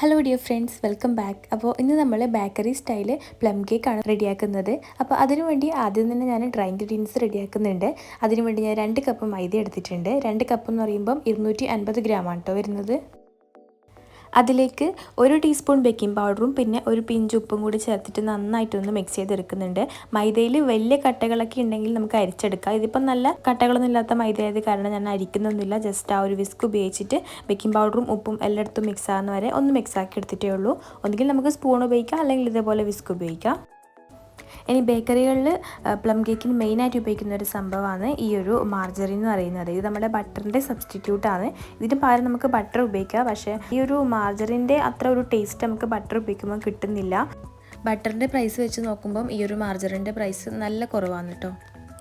Hello dear friends welcome back അപ്പോൾ ഇന്ന് നമ്മൾ ബേക്കറി സ്റ്റൈൽ പ്ലം കേക്കാണ് റെഡിയാക്കുന്നത് അപ്പോൾ അതിനുവേണ്ടി ആദ്യം തന്നെ ഞാൻ ഡ്രൈ ഇൻഗ്രീഡിയൻസ് റെഡിയാക്കുന്നുണ്ട് അതിനുവേണ്ടി ഞാൻ രണ്ട് കപ്പ് മൈദ എടുത്തിട്ടുണ്ട്. രണ്ട് കപ്പ് എന്ന് പറയുമ്പം ഇരുന്നൂറ്റി അൻപത് ഗ്രാമാണ് കേട്ടോ വരുന്നത്. അതിലേക്ക് ഒരു ടീസ്പൂൺ ബേക്കിംഗ് പൗഡറും പിന്നെ ഒരു പിഞ്ച് ഉപ്പും കൂടി ചേർത്തിട്ട് നന്നായിട്ടൊന്ന് മിക്സ് ചെയ്തെടുക്കുന്നുണ്ട്. മൈദയിൽ വലിയ കട്ടകളൊക്കെ ഉണ്ടെങ്കിൽ നമുക്ക് അരിച്ചെടുക്കാം. ഇതിപ്പം നല്ല കട്ടകളൊന്നും ഇല്ലാത്ത മൈദ ആയത് കാരണം ഞാൻ അരിക്കുന്നൊന്നുമില്ല. ജസ്റ്റ് ആ ഒരു വിസ്ക് ഉപയോഗിച്ചിട്ട് ബേക്കിംഗ് പൗഡറും ഉപ്പും എല്ലായിടത്തും മിക്സ് ആകുന്ന വരെ ഒന്ന് മിക്സ് ആക്കി എടുത്തിട്ടേ ഉള്ളൂ. ഒന്നുകിൽ നമുക്ക് സ്പൂൺ ഉപയോഗിക്കാം അല്ലെങ്കിൽ ഇതേപോലെ വിസ്ക് ഉപയോഗിക്കാം. ഇനി ബേക്കറികളിൽ പ്ലം കേക്കിന് മെയിനായിട്ട് ഉപയോഗിക്കുന്ന ഒരു സംഭവമാണ് ഈ ഒരു മാർജറിൻ എന്ന് പറയുന്നത്. ഇത് നമ്മുടെ ബട്ടറിന്റെ സബ്സ്റ്റിറ്റ്യൂട്ടാണ് ഇതിന് പകരം നമുക്ക് ബട്ടർ ഉപയോഗിക്കാം. പക്ഷേ ഈ ഒരു മാർജറിന്റെ അത്ര ഒരു ടേസ്റ്റ് നമുക്ക് ബട്ടർ ഉപയോഗിക്കുമ്പോൾ കിട്ടുന്നില്ല. ബട്ടറിന്റെ പ്രൈസ് വെച്ച് നോക്കുമ്പം ഈ ഒരു മാർജറിന്റെ പ്രൈസ് നല്ല കുറവാണ് കേട്ടോ.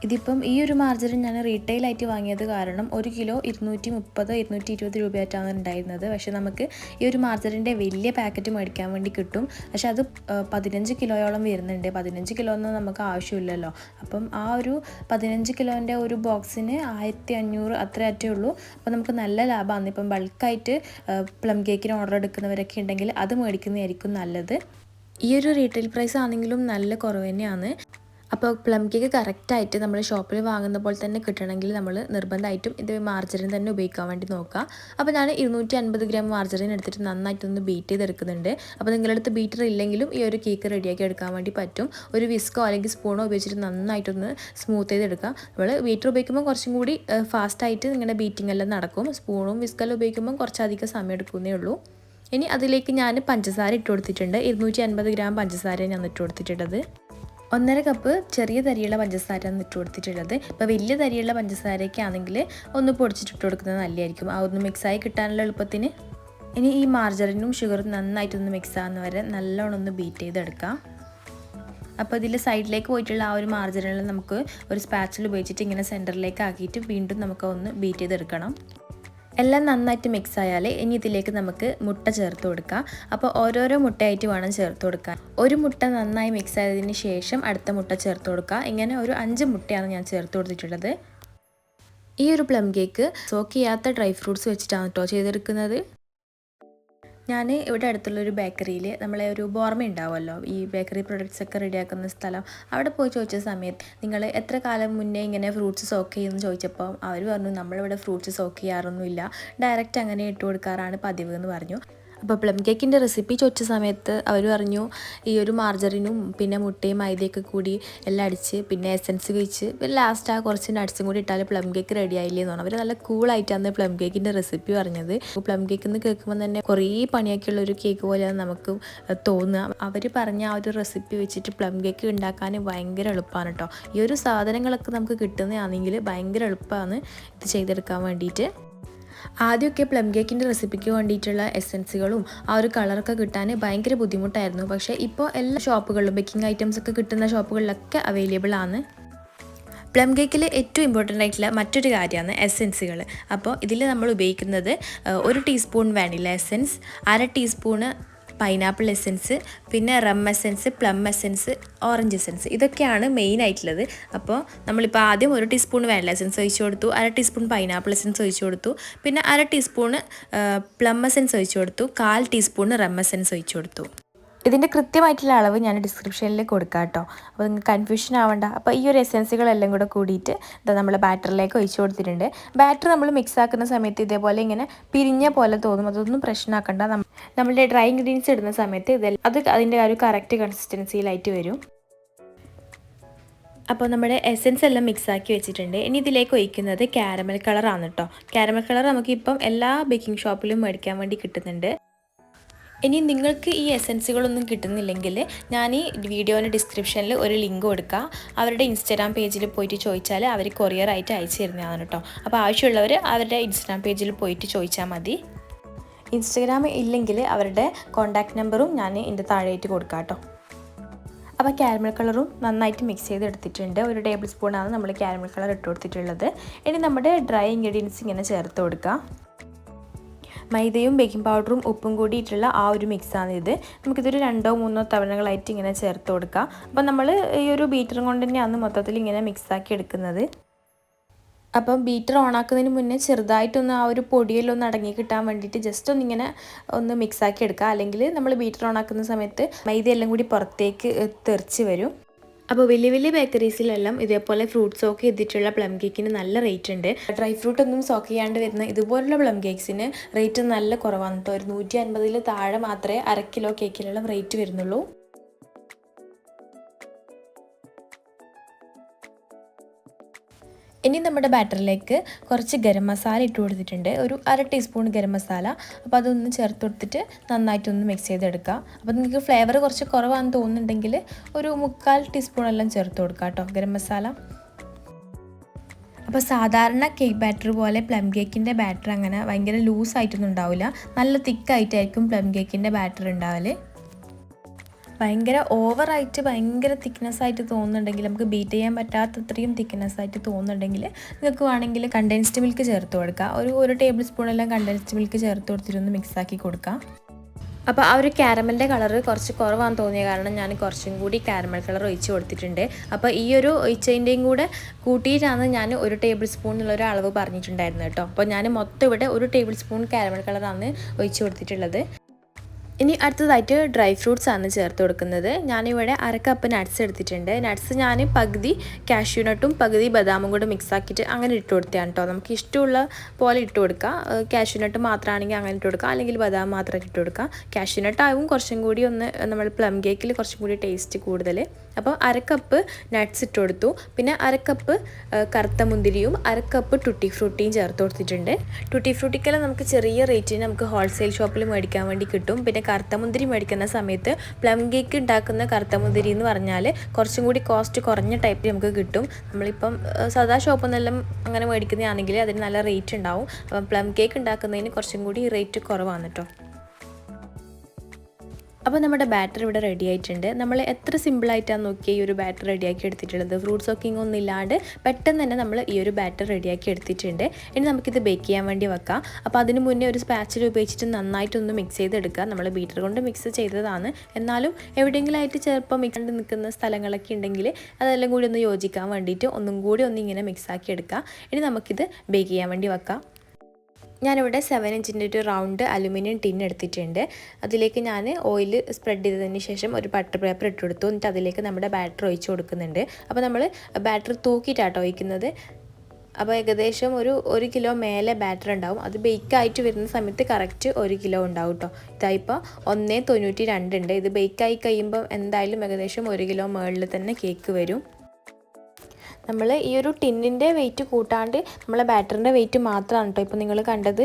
ഇതിപ്പം ഈ ഒരു മാർജറിൻ ഞാൻ റീറ്റെയിൽ ആയിട്ട് വാങ്ങിയത് കാരണം ഒരു കിലോ ഇരുന്നൂറ്റി മുപ്പത് ഇരുന്നൂറ്റി ഇരുപത് രൂപയായിട്ടാണ് ഉണ്ടായിരുന്നത്. പക്ഷേ നമുക്ക് ഈ ഒരു മാർജറിന്റെ വലിയ പാക്കറ്റ് മേടിക്കാൻ വേണ്ടി കിട്ടും. പക്ഷേ അത് പതിനഞ്ച് കിലോയോളം വരുന്നുണ്ട്. പതിനഞ്ച് കിലോ ഒന്നും നമുക്ക് ആവശ്യമില്ലല്ലോ. അപ്പം ആ ഒരു പതിനഞ്ച് കിലോന്റെ ഒരു ബോക്സിന് ആയിരത്തി അഞ്ഞൂറ് അത്രയറ്റേ ഉള്ളൂ. അപ്പോൾ നമുക്ക് നല്ല ലാഭമാണ് ഇപ്പം ബൾക്കായിട്ട് പ്ലം കേക്കിന് ഓർഡർ എടുക്കുന്നവരൊക്കെ ഉണ്ടെങ്കിൽ അത് മേടിക്കുന്നതായിരിക്കും നല്ലത്. ഈ ഒരു റീറ്റെയിൽ പ്രൈസ് ആണെങ്കിലും നല്ല കുറവ് തന്നെയാണ്. അപ്പോൾ പ്ലം കേക്ക് കറക്റ്റായിട്ട് നമ്മൾ ഷോപ്പിൽ വാങ്ങുന്ന പോലെ തന്നെ കിട്ടണമെങ്കിൽ നമ്മൾ നിർബന്ധമായിട്ടും ഇത് മാർജറിൻ തന്നെ ഉപയോഗിക്കാൻ വേണ്ടി നോക്കുക. അപ്പോൾ ഞാൻ ഇരുന്നൂറ്റി അൻപത് ഗ്രാം മാർജറിൻ എടുത്തിട്ട് നന്നായിട്ടൊന്ന് ബീറ്റ് ചെയ്തെടുക്കുന്നുണ്ട്. അപ്പോൾ നിങ്ങളുടെ അടുത്ത് ബീറ്റർ ഇല്ലെങ്കിലും ഈ ഒരു കേക്ക് റെഡിയാക്കി എടുക്കാൻ വേണ്ടി പറ്റും. ഒരു വിസ്കോ അല്ലെങ്കിൽ സ്പൂണോ ഉപയോഗിച്ചിട്ട് നന്നായിട്ടൊന്ന് സ്മൂത്ത് ചെയ്തെടുക്കുക. നമ്മൾ ബീറ്റർ ഉപയോഗിക്കുമ്പോൾ കുറച്ചും കൂടി ഫാസ്റ്റായിട്ട് നിങ്ങളുടെ ബീറ്റിംഗ് എല്ലാം നടക്കും. സ്പൂണും വിസ്കെല്ലാം ഉപയോഗിക്കുമ്പോൾ കുറച്ചധികം സമയം എടുക്കുന്നേ ഉള്ളൂ. ഇനി അതിലേക്ക് ഞാൻ പഞ്ചസാര ഇട്ട് കൊടുത്തിട്ടുണ്ട്. ഇരുന്നൂറ്റി അൻപത് ഗ്രാം പഞ്ചസാര ഞാൻ ഇട്ട് കൊടുത്തിട്ടുള്ളത്. ഒന്നര കപ്പ് ചെറിയ തരിയുള്ള പഞ്ചസാരയാണ് ഇട്ട് കൊടുത്തിട്ടുള്ളത്. ഇപ്പോൾ വലിയ തരിയുള്ള പഞ്ചസാരയൊക്കെ ആണെങ്കിൽ ഒന്ന് പൊടിച്ചിട്ട് കൊടുക്കുന്നത് നല്ലതായിരിക്കും. ആ ഒന്ന് മിക്സായി കിട്ടാനുള്ള എളുപ്പത്തിന്. ഇനി ഈ മാർജറിനും ഷുഗറും നന്നായിട്ടൊന്ന് മിക്സ് ആകുന്ന വരെ നല്ലോണം ഒന്ന് ബീറ്റ് ചെയ്തെടുക്കാം. അപ്പോൾ ഇതിൽ സൈഡിലേക്ക് പോയിട്ടുള്ള ആ ഒരു മാർജറിനിൽ നമുക്ക് ഒരു സ്പാച്ചിൽ ഉപയോഗിച്ചിട്ട് ഇങ്ങനെ സെന്ററിലേക്ക് ആക്കിയിട്ട് വീണ്ടും നമുക്ക് ഒന്ന് ബീറ്റ് ചെയ്തെടുക്കണം. എല്ലാം നന്നായിട്ട് മിക്സ് ആയാൽ ഇനി ഇതിലേക്ക് നമുക്ക് മുട്ട ചേർത്ത് കൊടുക്കാം. അപ്പോൾ ഓരോരോ മുട്ടയായിട്ട് വേണം ചേർത്ത് കൊടുക്കാൻ. ഒരു മുട്ട നന്നായി മിക്സ് ആയതിന് ശേഷം അടുത്ത മുട്ട ചേർത്ത് കൊടുക്കുക ഇങ്ങനെ ഒരു അഞ്ച് മുട്ടയാണ് ഞാൻ ചേർത്ത് കൊടുത്തിട്ടുള്ളത്. ഈ ഒരു പ്ലം കേക്ക് സോക്ക് ചെയ്യാത്ത ഡ്രൈ ഫ്രൂട്ട്സ് വെച്ചിട്ടാണ് കേട്ടോ ചെയ്തെടുക്കുന്നത്. ഞാൻ ഇവിടെ അടുത്തുള്ളൊരു ബേക്കറിയിൽ നമ്മളെ ഒരു ബോർമ ഉണ്ടാവുമല്ലോ ഈ ബേക്കറി പ്രൊഡക്ട്സ് ഒക്കെ റെഡിയാക്കുന്ന സ്ഥലം. അവിടെ പോയി ചോദിച്ച സമയത്ത് നിങ്ങൾ എത്ര കാലം മുന്നേ ഇങ്ങനെ ഫ്രൂട്ട്സ് സോക്ക് ചെയ്യുമെന്ന് ചോദിച്ചപ്പോൾ അവർ പറഞ്ഞു നമ്മളിവിടെ ഫ്രൂട്ട്സ് സോക്ക് ചെയ്യാറൊന്നുമില്ല. ഡയറക്റ്റ് അങ്ങനെ ഇട്ട് കൊടുക്കാറാണ് പതിവ് എന്ന് പറഞ്ഞു. അപ്പോൾ പ്ലം കേക്കിന്റെ റെസിപ്പി ചോദിച്ച സമയത്ത് അവർ പറഞ്ഞു ഈ ഒരു മാർജറിനും പിന്നെ മുട്ടയും മൈദയൊക്കെ കൂടി എല്ലാം അടിച്ച് പിന്നെ എസൻസ് കഴിച്ച് ലാസ്റ്റ് ആ കുറച്ച് നട്സും കൂടി ഇട്ടാൽ പ്ലം കേക്ക് റെഡി ആയില്ലേ എന്ന് പറഞ്ഞു. അവർ നല്ല കൂളായിട്ടാണ് പ്ലം കേക്കിന്റെ റെസിപ്പി പറഞ്ഞത്. പ്ലം കേക്ക് എന്ന് കേൾക്കുമ്പോൾ തന്നെ കുറേ പണിയൊക്കെയുള്ള ഒരു കേക്ക് പോലെയാണ് നമുക്ക് തോന്നുക. അവർ പറഞ്ഞ ആ ഒരു റെസിപ്പി വെച്ചിട്ട് പ്ലം കേക്ക് ഉണ്ടാക്കാൻ ഭയങ്കര എളുപ്പമാണ് കേട്ടോ. ഈ ഒരു സാധനങ്ങളൊക്കെ നമുക്ക് കിട്ടുന്നതാണെങ്കിൽ ഭയങ്കര എളുപ്പമാണ് ഇത് ചെയ്തെടുക്കാൻ വേണ്ടിയിട്ട്. ആദ്യമൊക്കെ പ്ലം കേക്കിന്റെ റെസിപ്പിക്ക് വേണ്ടിയിട്ടുള്ള എസൻസുകളും ആ ഒരു കളറൊക്കെ കിട്ടാൻ ഭയങ്കര ബുദ്ധിമുട്ടായിരുന്നു. പക്ഷേ ഇപ്പോൾ എല്ലാ ഷോപ്പുകളിലും ബേക്കിംഗ് ഐറ്റംസ് ഒക്കെ കിട്ടുന്ന ഷോപ്പുകളിലൊക്കെ അവൈലബിൾ ആണ്. പ്ലം കേക്കിൽ ഏറ്റവും ഇമ്പോർട്ടന്റ് ആയിട്ടുള്ള മറ്റൊരു കാര്യമാണ് എസെൻസുകൾ. അപ്പോൾ ഇതിൽ നമ്മൾ ഉപയോഗിക്കുന്നത് ഒരു ടീസ്പൂൺ വാനില എസെൻസ് അര ടീസ്പൂണ് പൈനാപ്പിൾ എസെൻസ് പിന്നെ rum essence plum essence orange essence ഇതൊക്കെയാണ് മെയിൻ ആയിട്ടുള്ളത്. അപ്പോൾ നമ്മളിപ്പോൾ ആദ്യം ഒരു ടീസ്പൂൺ വാനില എസെൻസ് ഒഴിച്ചു കൊടുത്തു അര ടീസ്പൂൺ പൈനാപ്പിൾ എസെൻസ് ഒഴിച്ചു കൊടുത്തു പിന്നെ അര ടീസ്പൂൺ പ്ലം എസെൻസ് ഒഴിച്ചു കൊടുത്തു കാൽ ടീസ്പൂൺ റം എസെൻസ് ഒഴിച്ചു കൊടുത്തു. ഇതിന്റെ കൃത്യമായിട്ടുള്ള അളവ് ഞാൻ ഡിസ്ക്രിപ്ഷനിൽ കൊടുക്കാം കേട്ടോ അപ്പോൾ നിങ്ങൾക്ക് കൺഫ്യൂഷൻ ആവണ്ട. അപ്പോൾ ഈ ഒരു എസെൻസുകളെല്ലാം കൂടെ കൂടിയിട്ട് ഇത് നമ്മൾ ബാറ്ററിലേക്ക് ഒഴിച്ചു കൊടുത്തിട്ടുണ്ട്. ബാറ്റർ നമ്മൾ മിക്സ് ആക്കുന്ന സമയത്ത് ഇതേപോലെ ഇങ്ങനെ പിരിഞ്ഞ പോലെ തോന്നും. അതൊന്നും പ്രശ്നമാക്കണ്ട. നമ്മളുടെ ഡ്രൈ ഇൻഗ്രീഡിയൻസ് ഇടുന്ന സമയത്ത് ഇതെല്ലാം അത് അതിന്റെ ഒരു കറക്റ്റ് കൺസിസ്റ്റൻസിയിലായിട്ട് വരും. അപ്പോൾ നമ്മുടെ എസെൻസ് എല്ലാം മിക്സ് ആക്കി വെച്ചിട്ടുണ്ട്. ഇനി ഇതിലേക്ക് ഒഴിക്കുന്നത് കാരമൽ കളറാണ് കേട്ടോ കാരമൽ കളർ നമുക്കിപ്പം എല്ലാ ബേക്കിംഗ് ഷോപ്പിലും മേടിക്കാൻ വേണ്ടി കിട്ടുന്നുണ്ട്. ഇനി നിങ്ങൾക്ക് ഈ എസെൻസുകളൊന്നും കിട്ടുന്നില്ലെങ്കിൽ ഞാൻ ഈ വീഡിയോന്റെ ഡിസ്ക്രിപ്ഷനിൽ ഒരു ലിങ്ക് കൊടുക്കാം. അവരുടെ ഇൻസ്റ്റാഗ്രാം പേജിൽ പോയിട്ട് ചോദിച്ചാൽ അവർ കൊറിയറായിട്ട് അയച്ചു തരുന്നതാണ് കേട്ടോ. അപ്പോൾ ആവശ്യമുള്ളവർ അവരുടെ ഇൻസ്റ്റാഗ്രാം പേജിൽ പോയിട്ട് ചോദിച്ചാൽ മതി. ഇൻസ്റ്റഗ്രാം ഇല്ലെങ്കിൽ അവരുടെ കോൺടാക്റ്റ് നമ്പറും ഞാൻ എന്റെ താഴെയായിട്ട് കൊടുക്കാം കേട്ടോ. അപ്പോൾ ക്യാരമൽ കളറും നന്നായിട്ട് മിക്സ് ചെയ്ത് എടുത്തിട്ടുണ്ട് ഒരു ടേബിൾ സ്പൂണാണ് നമ്മൾ ക്യാരമൽ കളർ ഇട്ട് കൊടുത്തിട്ടുള്ളത്. ഇനി നമ്മുടെ ഡ്രൈ ഇൻഗ്രീഡിയൻസ് ഇങ്ങനെ ചേർത്ത് കൊടുക്കാം. മൈദയും ബേക്കിംഗ് പൗഡറും ഉപ്പും കൂടിയിട്ടുള്ള ആ ഒരു മിക്സാണ് ഇത്. നമുക്കിതൊരു രണ്ടോ മൂന്നോ തവണകളായിട്ട് ഇങ്ങനെ ചേർത്ത് കൊടുക്കാം. അപ്പോൾ നമ്മൾ ഈ ഒരു ബീറ്റർ കൊണ്ട് തന്നെയാണ് മൊത്തത്തിൽ ഇങ്ങനെ മിക്സാക്കി എടുക്കുന്നത്. അപ്പം ബീറ്റർ ഓണാക്കുന്നതിന് മുന്നേ ചെറുതായിട്ടൊന്ന് ആ ഒരു പൊടിയെല്ലാം ഒന്ന് അടങ്ങി കിട്ടാൻ വേണ്ടിയിട്ട് ജസ്റ്റ് ഒന്ന് ഇങ്ങനെ ഒന്ന് മിക്സാക്കി എടുക്കുക അല്ലെങ്കിൽ നമ്മൾ ബീറ്റർ ഓണാക്കുന്ന സമയത്ത് മൈദ എല്ലാം കൂടി പുറത്തേക്ക് തെറിച്ച് വരും. അപ്പോൾ വലിയ വലിയ ബേക്കറീസിലെല്ലാം ഇതേപോലെ ഫ്രൂട്ട് സോക്ക് ചെയ്തിട്ടുള്ള പ്ലം കേക്കിന് നല്ല റേറ്റ് ഉണ്ട്. ഡ്രൈ ഫ്രൂട്ട് ഒന്നും സോക്ക് ചെയ്യാണ്ട് വരുന്ന ഇതുപോലുള്ള പ്ലം കേക്സിന് റേറ്റ് നല്ല കുറവാണ് കേട്ടോ ഒരു നൂറ്റി അൻപതിൽ താഴെ മാത്രമേ അര കിലോ കേക്കിലുള്ള റേറ്റ് വരുന്നുള്ളൂ. ഇനി നമ്മുടെ ബാറ്ററിലേക്ക് കുറച്ച് ഗരം മസാല ഇട്ട് കൊടുത്തിട്ടുണ്ട്. ഒരു അര ടീസ്പൂൺ ഗരം മസാല. അപ്പോൾ അതൊന്ന് ചേർത്ത് കൊടുത്തിട്ട് നന്നായിട്ടൊന്ന് മിക്സ് ചെയ്തെടുക്കുക അപ്പോൾ നിങ്ങൾക്ക് ഫ്ലേവർ കുറച്ച് കുറവാണെന്ന് തോന്നുന്നുണ്ടെങ്കിൽ ഒരു മുക്കാൽ ടീസ്പൂൺ എല്ലാം ചേർത്ത് കൊടുക്കുക കേട്ടോ ഗരം മസാല. അപ്പോൾ സാധാരണ കേക്ക് ബാറ്റർ പോലെ പ്ലം കേക്കിന്റെ ബാറ്റർ അങ്ങനെ ഭയങ്കര ലൂസായിട്ടൊന്നും ഉണ്ടാവില്ല. നല്ല തിക്കായിട്ടായിരിക്കും പ്ലം കേക്കിന്റെ ബാറ്റർ ഉണ്ടാവൽ ഭയങ്കര ഓവറായിട്ട് ഭയങ്കര തിക്നെസ് ആയിട്ട് തോന്നുന്നുണ്ടെങ്കിൽ നമുക്ക് ബീറ്റ് ചെയ്യാൻ പറ്റാത്തത്രയും തിക്നെസ് ആയിട്ട് തോന്നുന്നുണ്ടെങ്കിൽ നിങ്ങൾക്ക് വേണമെങ്കിൽ കണ്ടൻസ്ഡ് മിൽക്ക് ചേർത്ത് കൊടുക്കുക ഒരു ഒരു ടേബിൾ സ്പൂണെല്ലാം കണ്ടൻസ്ഡ് മിൽക്ക് ചേർത്ത് കൊടുത്തിട്ടൊന്ന് മിക്സ് ആക്കി കൊടുക്കാം. അപ്പോൾ ആ ഒരു കാരമലിന്റെ കളർ കുറച്ച് കുറവാണെന്ന് തോന്നിയ കാരണം ഞാൻ കുറച്ചും കൂടി കാരമൽ കളർ ഒഴിച്ച് കൊടുത്തിട്ടുണ്ട്. അപ്പോൾ ഈ ഒരു ഒഴിച്ചതിന്റെയും കൂടെ കൂട്ടിയിട്ടാണ് ഞാൻ ഒരു ടേബിൾ സ്പൂൺ എന്നുള്ളൊരു അളവ് പറഞ്ഞിട്ടുണ്ടായിരുന്നു കേട്ടോ. അപ്പോൾ ഞാൻ മൊത്തം ഇവിടെ ഒരു ടേബിൾ സ്പൂൺ കാരമൽ കളറാണ് ഒഴിച്ച് കൊടുത്തിട്ടുള്ളത്. ഇനി അടുത്തതായിട്ട് ഡ്രൈ ഫ്രൂട്ട്സ് ആണ് ചേർത്ത് കൊടുക്കുന്നത്. ഞാനിവിടെ അര കപ്പ് നട്ട്സ് എടുത്തിട്ടുണ്ട്. നട്ട്സ് ഞാൻ പകുതി കാഷ്യൂ നട്ടും പകുതി ബദാമും കൂടെ മിക്സ് ആക്കിയിട്ട് അങ്ങനെ ഇട്ട് കൊടുത്തതാണ് കേട്ടോ നമുക്ക് ഇഷ്ടമുള്ള പോലെ ഇട്ട് കൊടുക്കാം. കാഷ്യൂ നട്ട് മാത്രമാണെങ്കിൽ അങ്ങനെ ഇട്ട് കൊടുക്കാം. അല്ലെങ്കിൽ ബദാം മാത്രം ഇട്ട് കൊടുക്കാം. കാഷ്യൂ നട്ടാവും കുറച്ചും കൂടി ഒന്ന് നമ്മൾ പ്ലം കേക്കിൽ കുറച്ചും കൂടി ടേസ്റ്റ് കൂടുതൽ അപ്പോൾ അര കപ്പ് നട്ട്സ് ഇട്ട് കൊടുത്തു. പിന്നെ അര കപ്പ് കറുത്ത മുന്തിരിയും അര കപ്പ് ടുട്ടി ഫ്രൂട്ടിയും ചേർത്ത് കൊടുത്തിട്ടുണ്ട്. ടുട്ടി ഫ്രൂട്ടിക്കെല്ലാം നമുക്ക് ചെറിയ റേറ്റിന് നമുക്ക് ഹോൾസെയിൽ ഷോപ്പിൽ മേടിക്കാൻ വേണ്ടി കിട്ടും. പിന്നെ കറുത്ത മുന്തിരി മേടിക്കുന്ന സമയത്ത് പ്ലം കേക്ക് ഉണ്ടാക്കുന്ന കറുത്ത മുന്തിരി എന്ന് പറഞ്ഞാൽ കുറച്ചും കൂടി കോസ്റ്റ് കുറഞ്ഞ ടൈപ്പിൽ നമുക്ക് കിട്ടും. നമ്മളിപ്പം സാധാ ഷോപ്പിൽ നിന്നെല്ലാം അങ്ങനെ മേടിക്കുന്നതാണെങ്കിൽ അതിന് നല്ല റേറ്റ് ഉണ്ടാവും. അപ്പം പ്ലം കേക്ക് ഉണ്ടാക്കുന്നതിന് കുറച്ചും കൂടി റേറ്റ് കുറവാണ് കേട്ടോ അപ്പോൾ നമ്മുടെ ബാറ്റർ ഇവിടെ റെഡി ആയിട്ടുണ്ട്. നമ്മൾ എത്ര സിമ്പിളായിട്ടാണ് നോക്കി ഈ ഒരു ബാറ്റർ റെഡിയാക്കി എടുത്തിട്ടുള്ളത്? ഫ്രൂട്ട്സ് സോക്കിംഗ് ഒന്നും ഇല്ലാണ്ട് പെട്ടെന്ന് തന്നെ നമ്മൾ ഈ ഒരു ബാറ്റർ റെഡിയാക്കി എടുത്തിട്ടുണ്ട്. ഇനി നമുക്കിത് ബേക്ക് ചെയ്യാൻ വേണ്ടി വെക്കാം. അപ്പോൾ അതിന് മുന്നേ ഒരു സ്പാച്ചിൽ ഉപയോഗിച്ചിട്ട് നന്നായിട്ടൊന്ന് മിക്സ് ചെയ്തെടുക്കുക. നമ്മൾ ബീറ്റർ കൊണ്ട് മിക്സ് ചെയ്തതാണ്. എന്നാലും എവിടെയെങ്കിലും ആയിട്ട് ചിലപ്പോൾ മിക്സ് കണ്ട് നിൽക്കുന്ന സ്ഥലങ്ങളൊക്കെ ഉണ്ടെങ്കിൽ അതെല്ലാം കൂടി ഒന്ന് യോജിക്കാൻ വേണ്ടിയിട്ട് ഒന്നും കൂടി ഒന്ന് ഇങ്ങനെ മിക്സ് ആക്കി എടുക്കുക. ഇനി നമുക്കിത് ബേക്ക് ചെയ്യാൻ വേണ്ടി വെക്കാം. ഞാനിവിടെ സെവൻ ഇഞ്ചിന്റെ ഒരു റൗണ്ട് അലുമിനിയം ടിൻ എടുത്തിട്ടുണ്ട്. അതിലേക്ക് ഞാൻ ഓയിൽ സ്പ്രെഡ് ചെയ്തതിന് ശേഷം ഒരു ബട്ടർ പേപ്പർ ഇട്ട് കൊടുത്തു. എന്നിട്ട് അതിലേക്ക് നമ്മുടെ ബാറ്റർ ഒഴിച്ച് കൊടുക്കുന്നുണ്ട്. അപ്പോൾ നമ്മൾ ബാറ്റർ തൂക്കിയിട്ടാട്ടോ ഒഴിക്കുന്നത്. അപ്പോൾ ഏകദേശം ഒരു ഒരു കിലോ മേലെ ബാറ്റർ ഉണ്ടാവും. അത് ബേക്കായിട്ട് വരുന്ന സമയത്ത് കറക്റ്റ് ഒരു കിലോ ഉണ്ടാവും കേട്ടോ ഇതായിപ്പോൾ ഒന്നേ തൊണ്ണൂറ്റി രണ്ടുണ്ട് ഇത് ബേക്കായി കഴിയുമ്പോൾ എന്തായാലും ഏകദേശം ഒരു കിലോ മുകളിൽ തന്നെ കേക്ക് വരും. നമ്മൾ ഈ ഒരു ടിന്നിന്റെ വെയിറ്റ് കൂട്ടാണ്ട് നമ്മളെ ബാറ്ററിന്റെ വെയിറ്റ് മാത്രമാണ് കേട്ടോ ഇപ്പോൾ നിങ്ങൾ കണ്ടത്.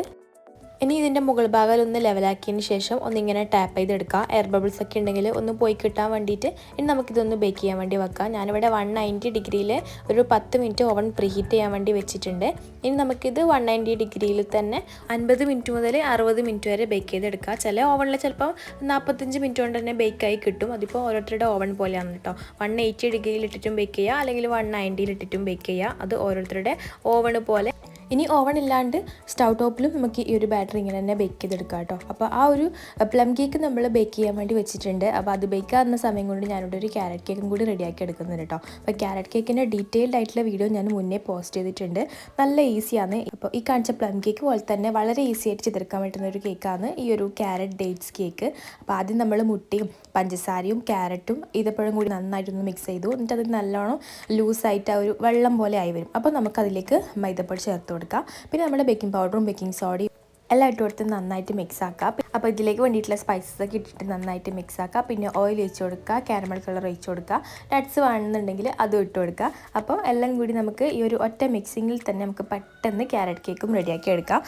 ഇനി ഇതിന്റെ മുകൾ ഭാഗം ഒന്ന് ലെവലാക്കിയതിന് ശേഷം ഒന്നിങ്ങനെ ടാപ്പ് ചെയ്തെടുക്കുക എയർ ബബിൾസ് ഒക്കെ ഉണ്ടെങ്കിൽ ഒന്ന് പോയി കിട്ടാൻ വേണ്ടിയിട്ട് ഇനി നമുക്കിതൊന്ന് ബേക്ക് ചെയ്യാൻ വേണ്ടി വെക്കാം. ഞാനിവിടെ വൺ നയന്റി ഡിഗ്രിയിൽ ഒരു പത്ത് മിനിറ്റ് ഓവൻ പ്രീഹീറ്റ് ചെയ്യാൻ വേണ്ടി വെച്ചിട്ടുണ്ട്. ഇനി നമുക്കിത് വൺ നയന്റി ഡിഗ്രിയിൽ തന്നെ അൻപത് മിനിറ്റ് മുതൽ അറുപത് മിനിറ്റ് വരെ ബേക്ക് ചെയ്തെടുക്കുക ചില ഓവനിൽ ചിലപ്പോൾ നാൽപ്പത്തഞ്ച് മിനിറ്റ് കൊണ്ട് തന്നെ ബേക്കായി കിട്ടും. അതിപ്പോൾ ഓരോരുത്തരുടെ ഓവൻ പോലെയാണ് കേട്ടോ വൺ എയ്റ്റി ഡിഗ്രിയിൽ ഇട്ടിട്ടും ബേക്ക് ചെയ്യുക അല്ലെങ്കിൽ വൺ നയന്റിയിൽ ഇട്ടിട്ടും ബേക്ക് ചെയ്യുക അത് ഓരോരുത്തരുടെ ഓവണ് പോലെ ഇനി ഓവൺ ഇല്ലാണ്ട് സ്റ്റൗ ടോപ്പിലും നമുക്ക് ഈ ഒരു ബാറ്ററി ഇങ്ങനെ തന്നെ ബേക്ക് ചെയ്തെടുക്കാം കേട്ടോ. അപ്പോൾ ആ ഒരു പ്ലം കേക്ക് നമ്മൾ ബേക്ക് ചെയ്യാൻ വേണ്ടി വെച്ചിട്ടുണ്ട്. അപ്പോൾ അത് ബേക്ക് ആകുന്ന സമയം കൊണ്ട് ഞാനിവിടെ ഒരു ക്യാരറ്റ് കേക്കും കൂടി റെഡിയാക്കി എടുക്കുന്നുണ്ട് കേട്ടോ. അപ്പോൾ ക്യാരറ്റ് കേക്കിന്റെ ഡീറ്റെയിൽഡ് ആയിട്ടുള്ള വീഡിയോ ഞാൻ മുന്നേ പോസ്റ്റ് ചെയ്തിട്ടുണ്ട്. നല്ല ഈസിയാണ് അപ്പോൾ ഈ കാണിച്ച പ്ലം കേക്ക് പോലെ തന്നെ വളരെ ഈസി ആയിട്ട് പറ്റുന്ന ഒരു കേക്കാണ് ഈ ഒരു ക്യാരറ്റ് ഡേറ്റ്സ് കേക്ക് അപ്പോൾ ആദ്യം നമ്മൾ മുട്ടയും പഞ്ചസാരയും ക്യാരറ്റും ഇതെപ്പോഴും കൂടി നന്നായിട്ടൊന്ന് മിക്സ് ചെയ്തു. എന്നിട്ട് അത് നല്ലോണം ലൂസായിട്ട് ആ ഒരു വെള്ളം പോലെ ആയി വരും. അപ്പോൾ നമുക്കതിലേക്ക് മൈദപ്പൊടി ചേർത്ത് കൊടുക്കാം. പിന്നെ നമ്മുടെ ബേക്കിംഗ് പൗഡറും ബേക്കിംഗ് സോഡയും എല്ലാം ഇട്ട് കൊടുത്ത് നന്നായിട്ട് മിക്സ് ആക്കുക അപ്പോൾ ഇതിലേക്ക് വേണ്ടിയിട്ടുള്ള സ്പൈസസ് ഒക്കെ ഇട്ടിട്ട് നന്നായിട്ട് മിക്സ് ആക്കുക പിന്നെ ഓയിൽ ഒഴിച്ച് കൊടുക്കുക കാരമൽ കളർ ഒഴിച്ച് കൊടുക്കുക നട്ട്സ് വേണമെന്നുണ്ടെങ്കിൽ അതും ഇട്ട് കൊടുക്കുക. അപ്പോൾ എല്ലാം കൂടി നമുക്ക് ഈ ഒരു ഒറ്റ മിക്സിങ്ങിൽ തന്നെ നമുക്ക് പെട്ടെന്ന് ക്യാരറ്റ് കേക്കും റെഡിയാക്കി എടുക്കാം.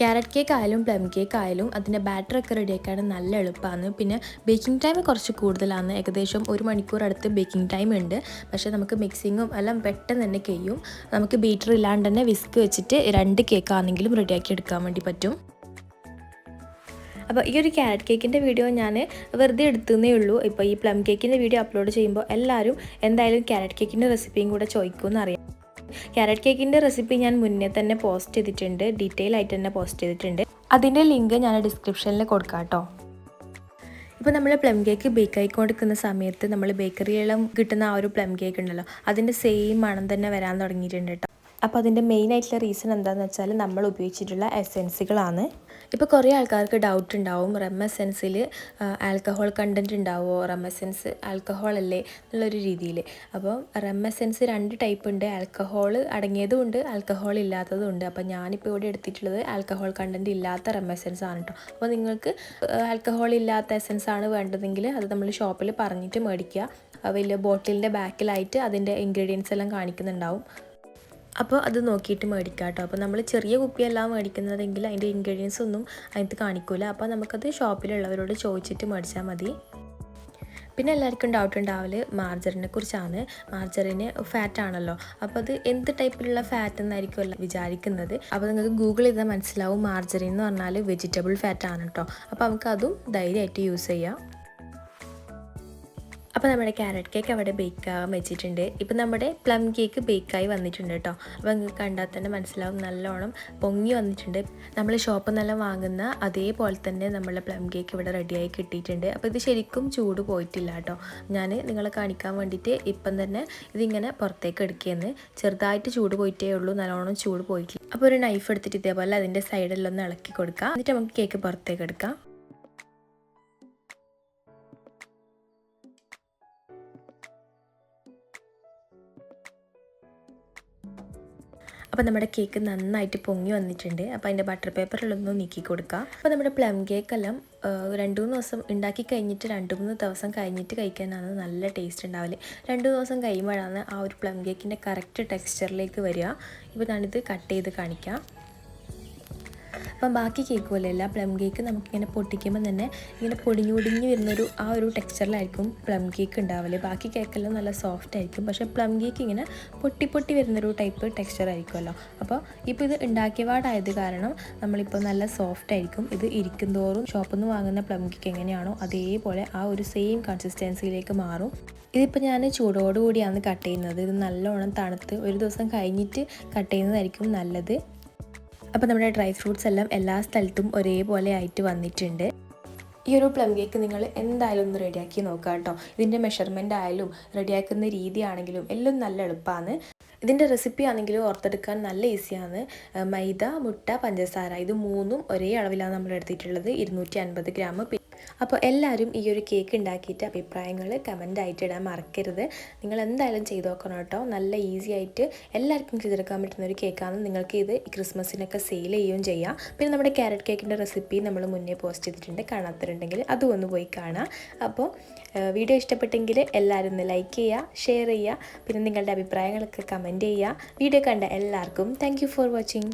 ക്യാരറ്റ് കേക്ക് ആയാലും പ്ലം കേക്ക് ആയാലും അതിന്റെ ബാറ്ററൊക്കെ റെഡിയാക്കാൻ നല്ല എളുപ്പമാണ് പിന്നെ ബേക്കിംഗ് ടൈം കുറച്ച് കൂടുതലാണ്. ഏകദേശം ഒരു മണിക്കൂർ അടുത്ത് ബേക്കിംഗ് ടൈം ഉണ്ട്. പക്ഷേ നമുക്ക് മിക്സിങ്ങും എല്ലാം പെട്ടെന്ന് തന്നെ കഴിയും. നമുക്ക് ബീറ്റർ ഇല്ലാണ്ട് തന്നെ വിസ്ക് വെച്ചിട്ട് രണ്ട് കേക്ക് ആണെങ്കിലും റെഡിയാക്കി എടുക്കാൻ വേണ്ടി പറ്റും. അപ്പോൾ ഈ ഒരു ക്യാരറ്റ് കേക്കിന്റെ വീഡിയോ ഞാൻ വെറുതെ എടുത്തുന്നേ ഉള്ളൂ. ഇപ്പോൾ ഈ പ്ലം കേക്കിന്റെ വീഡിയോ അപ്ലോഡ് ചെയ്യുമ്പോൾ എല്ലാവരും എന്തായാലും ക്യാരറ്റ് കേക്കിന്റെ റെസിപ്പിയും കൂടെ ചോദിക്കുമെന്ന് അറിയാം. ക്യാരറ്റ് കേക്കിന്റെ റെസിപ്പി ഞാൻ മുന്നേ തന്നെ പോസ്റ്റ് ചെയ്തിട്ടുണ്ട്. ഡീറ്റെയിൽ ആയിട്ട് തന്നെ പോസ്റ്റ് ചെയ്തിട്ടുണ്ട്. അതിന്റെ ലിങ്ക് ഞാൻ ഡിസ്ക്രിപ്ഷനിൽ കൊടുക്കാം കേട്ടോ ഇപ്പോൾ നമ്മൾ പ്ലം കേക്ക് ബേക്ക് ആയിക്കൊണ്ടിരിക്കുന്ന സമയത്ത് നമ്മൾ ബേക്കറിയെല്ലാം കിട്ടുന്ന ആ ഒരു പ്ലം കേക്ക് ഉണ്ടല്ലോ അതിന്റെ സെയിം മണം തന്നെ വരാൻ തുടങ്ങിയിട്ടുണ്ട് കേട്ടോ അപ്പോൾ അതിന്റെ മെയിൻ ആയിട്ടുള്ള റീസൺ എന്താണെന്ന് വെച്ചാൽ നമ്മൾ ഉപയോഗിച്ചിട്ടുള്ള എസെൻസുകളാണ് ഇപ്പോൾ കുറേ ആൾക്കാർക്ക് ഡൗട്ട് ഉണ്ടാവും. റം എസെൻസിൽ ആൽക്കഹോൾ കണ്ടന്റ് ഉണ്ടാവുമോ റം എസെൻസ് ആൽക്കഹോൾ അല്ലേ? എന്നുള്ളൊരു രീതിയിൽ അപ്പോൾ റം എസെൻസ് രണ്ട് ടൈപ്പ് ഉണ്ട്. ആൽക്കഹോൾ അടങ്ങിയതും ഉണ്ട് ആൽക്കഹോൾ ഇല്ലാത്തതും ഉണ്ട്. അപ്പോൾ ഞാനിപ്പോൾ ഇവിടെ എടുത്തിട്ടുള്ളത് ആൽക്കഹോൾ കണ്ടന്റ് ഇല്ലാത്ത റം എസെൻസ് ആണ് കേട്ടോ അപ്പോൾ നിങ്ങൾക്ക് ആൽക്കഹോൾ ഇല്ലാത്ത എസെൻസ് ആണ് വേണ്ടതെങ്കിൽ അത് നമ്മൾ ഷോപ്പിൽ പറഞ്ഞിട്ട് മേടിക്കുക. വലിയ ബോട്ടിലിന്റെ ബാക്കിലായിട്ട് അതിന്റെ ഇൻഗ്രീഡിയൻസ് എല്ലാം കാണിക്കുന്നുണ്ടാവും. അപ്പോൾ അത് നോക്കിയിട്ട് മേടിക്കാം കേട്ടോ അപ്പോൾ നമ്മൾ ചെറിയ കുപ്പിയല്ല മേടിക്കുന്നതെങ്കിൽ അതിന്റെ ഇൻഗ്രീഡിയൻസ് ഒന്നും അതിനകത്ത് കാണിക്കില്ല അപ്പോൾ നമുക്കത് ഷോപ്പിലുള്ളവരോട് ചോദിച്ചിട്ട് മേടിച്ചാൽ മതി. പിന്നെ എല്ലാവർക്കും ഡൗട്ട് ഉണ്ടാവൽ മാർജറിനെ കുറിച്ചാണ് മാർജറിന് ഫാറ്റ് ആണല്ലോ. അപ്പോൾ അത് എന്ത് ടൈപ്പിലുള്ള ഫാറ്റ് എന്നായിരിക്കുമല്ലോ വിചാരിക്കുന്നത്. അപ്പോൾ നിങ്ങൾക്ക് ഗൂഗിൾ ചെയ്താൽ മനസ്സിലാവും. മാർജറി എന്ന് പറഞ്ഞാൽ വെജിറ്റബിൾ ഫാറ്റ് ആണ് കേട്ടോ അപ്പോൾ നമുക്ക് അതും ധൈര്യമായിട്ട് യൂസ് ചെയ്യാം. അപ്പോൾ നമ്മുടെ ക്യാരറ്റ് കേക്ക് അവിടെ ബേക്ക് ആവാൻ വെച്ചിട്ടുണ്ട്. ഇപ്പോൾ നമ്മുടെ പ്ലം കേക്ക് ബേക്കായി വന്നിട്ടുണ്ട് കേട്ടോ അപ്പോൾ നിങ്ങൾക്ക് കണ്ടാൽ തന്നെ മനസ്സിലാവും നല്ലോണം പൊങ്ങി വന്നിട്ടുണ്ട്. നമ്മൾ ഷോപ്പിൽ നിന്നെല്ലാം വാങ്ങുന്ന അതേപോലെ തന്നെ നമ്മളെ പ്ലം കേക്ക് ഇവിടെ റെഡിയായി കിട്ടിയിട്ടുണ്ട്. അപ്പോൾ ഇത് ശരിക്കും ചൂട് പോയിട്ടില്ല കേട്ടോ ഞാൻ നിങ്ങളെ കാണിക്കാൻ വേണ്ടിയിട്ട് ഇപ്പം തന്നെ ഇതിങ്ങനെ പുറത്തേക്ക് എടുക്കുകയെന്ന് ചെറുതായിട്ട് ചൂട് പോയിട്ടേ ഉള്ളൂ നല്ലോണം ചൂട് പോയിട്ടില്ല. അപ്പോൾ ഒരു നൈഫ് എടുത്തിട്ട് ഇതേപോലെ അതിന്റെ സൈഡിലൊന്ന് ഇളക്കി കൊടുക്കാം. എന്നിട്ട് നമുക്ക് കേക്ക് പുറത്തേക്ക് എടുക്കാം. അപ്പോൾ നമ്മുടെ കേക്ക് നന്നായിട്ട് പൊങ്ങി വന്നിട്ടുണ്ട്. അപ്പോൾ അതിന്റെ ബട്ടർ പേപ്പറിലൊന്ന് നീക്കി കൊടുക്കുക അപ്പോൾ നമ്മുടെ പ്ലം കേക്കെല്ലാം രണ്ട് മൂന്ന് ദിവസം ഉണ്ടാക്കി കഴിഞ്ഞിട്ട് രണ്ട് മൂന്ന് ദിവസം കഴിഞ്ഞിട്ട് കഴിക്കാനാണ് നല്ല ടേസ്റ്റ് ഉണ്ടാവില്ല രണ്ട് ദിവസം കഴിയുമ്പോഴാണ് ആ ഒരു പ്ലം കേക്കിന്റെ കറക്റ്റ് ടെക്സ്ചറിലേക്ക് വരിക. ഇപ്പോൾ ഞാനിത് കട്ട് ചെയ്ത് കാണിക്കാം. അപ്പം ബാക്കി കേക്ക് പോലെയല്ല പ്ലം കേക്ക് നമുക്കിങ്ങനെ പൊട്ടിക്കുമ്പോൾ തന്നെ ഇങ്ങനെ പൊടിഞ്ഞു പൊടിഞ്ഞ് വരുന്നൊരു ആ ഒരു ടെക്സ്ചറിലായിരിക്കും പ്ലം കേക്ക് ഉണ്ടാവൽ. ബാക്കി കേക്കെല്ലാം നല്ല സോഫ്റ്റ് ആയിരിക്കും. പക്ഷേ പ്ലം കേക്ക് ഇങ്ങനെ പൊട്ടി പൊട്ടി വരുന്നൊരു ടൈപ്പ് ടെക്സ്ചർ ആയിരിക്കുമല്ലോ അപ്പോൾ ഇപ്പോൾ ഇത് ഉണ്ടാക്കിയപാടായത് കാരണം നമ്മളിപ്പോൾ നല്ല സോഫ്റ്റ് ആയിരിക്കും. ഇത് ഇരിക്കും തോറും ഷോപ്പിൽ നിന്ന് വാങ്ങുന്ന പ്ലം കേക്ക് എങ്ങനെയാണോ അതേപോലെ ആ ഒരു സെയിം കൺസിസ്റ്റൻസിയിലേക്ക് മാറും. ഇതിപ്പോൾ ഞാൻ ചൂടോടുകൂടിയാണ് കട്ട് ചെയ്യുന്നത്. ഇത് നല്ലോണം തണുത്ത് ഒരു ദിവസം കഴിഞ്ഞിട്ട് കട്ട് ചെയ്യുന്നതായിരിക്കും നല്ലത്. അപ്പോൾ നമ്മുടെ ഡ്രൈ ഫ്രൂട്ട്സ് എല്ലാം എല്ലാ സ്ഥലത്തും ഒരേപോലെ ആയിട്ട് വന്നിട്ടുണ്ട്. ഈ ഒരു പ്ലം കേക്ക് നിങ്ങൾ എന്തായാലും ഒന്ന് റെഡിയാക്കി നോക്കുക കേട്ടോ. ഇതിന്റെ മെഷർമെന്റ് ആയാലും റെഡിയാക്കുന്ന രീതി ആണെങ്കിലും എല്ലാം നല്ല എളുപ്പമാണ് ഇതിന്റെ റെസിപ്പി ആണെങ്കിലും ഓർത്തെടുക്കാൻ നല്ല ഈസിയാണ് മൈദ മുട്ട പഞ്ചസാര ഇത് മൂന്നും ഒരേ അളവിലാണ് നമ്മൾ എടുത്തിട്ടുള്ളത് ഇരുന്നൂറ്റി അൻപത് ഗ്രാം. അപ്പോൾ എല്ലാവരും ഈ ഒരു കേക്ക് ഉണ്ടാക്കിയിട്ട് അഭിപ്രായങ്ങൾ കമന്റ് ആയിട്ട് ഇടാൻ മറക്കരുത്. നിങ്ങൾ എന്തായാലും ചെയ്ത് നോക്കണം കേട്ടോ. നല്ല ഈസി ആയിട്ട് എല്ലാവർക്കും ചെയ്തെടുക്കാൻ പറ്റുന്ന ഒരു കേക്കാണ് നിങ്ങൾക്ക് ഇത് ക്രിസ്മസിനൊക്കെ സെയിൽ ചെയ്യുകയും ചെയ്യാം. പിന്നെ നമ്മുടെ ക്യാരറ്റ് കേക്കിന്റെ റെസിപ്പി നമ്മൾ മുന്നേ പോസ്റ്റ് ചെയ്തിട്ടുണ്ട്. കാണാത്തവരുണ്ടെങ്കിൽ അതും ഒന്ന് പോയി കാണാം. അപ്പോൾ വീഡിയോ ഇഷ്ടപ്പെട്ടെങ്കിൽ എല്ലാവരും ഒന്ന് ലൈക്ക് ചെയ്യുക ഷെയർ ചെയ്യുക പിന്നെ നിങ്ങളുടെ അഭിപ്രായങ്ങളൊക്കെ കമന്റ് ചെയ്യുക. വീഡിയോ കണ്ട എല്ലാവർക്കും താങ്ക് ഫോർ വാച്ചിങ്